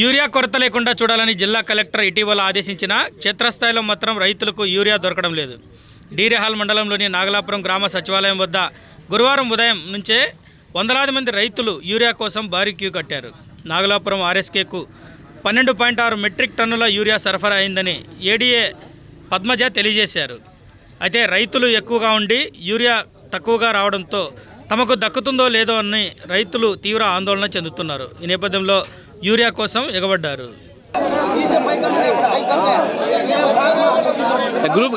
Urea కొరత లేకుండా చూడాలని జిల్లా కలెక్టర్ ఇటీవల ఆదేశించిన క్షేత్రస్థాయిలో మాత్రం రైతులకు యూరియా దొరకడం లేదు. డీరేహాల్ మండలంలోని నాగలాపురం గ్రామ సచివాలయం వద్ద గురువారం ఉదయం నుంచే వందలాది మంది రైతులు యూరియా కోసం భారీ క్యూ కట్టారు. నాగలాపురం ఆర్ఎస్కేకు పన్నెండు పాయింట్ ఆరు మెట్రిక్ టన్నుల యూరియా సరఫరా అయిందని ఏడీఏ పద్మజ తెలియజేశారు. అయితే రైతులు ఎక్కువగా ఉండి యూరియా తక్కువగా రావడంతో తమకు దక్కుతుందో లేదో అని రైతులు తీవ్ర ఆందోళన చెందుతున్నారు. ఈ నేపథ్యంలో యూరియా కోసం ఎగబడ్డారు. Group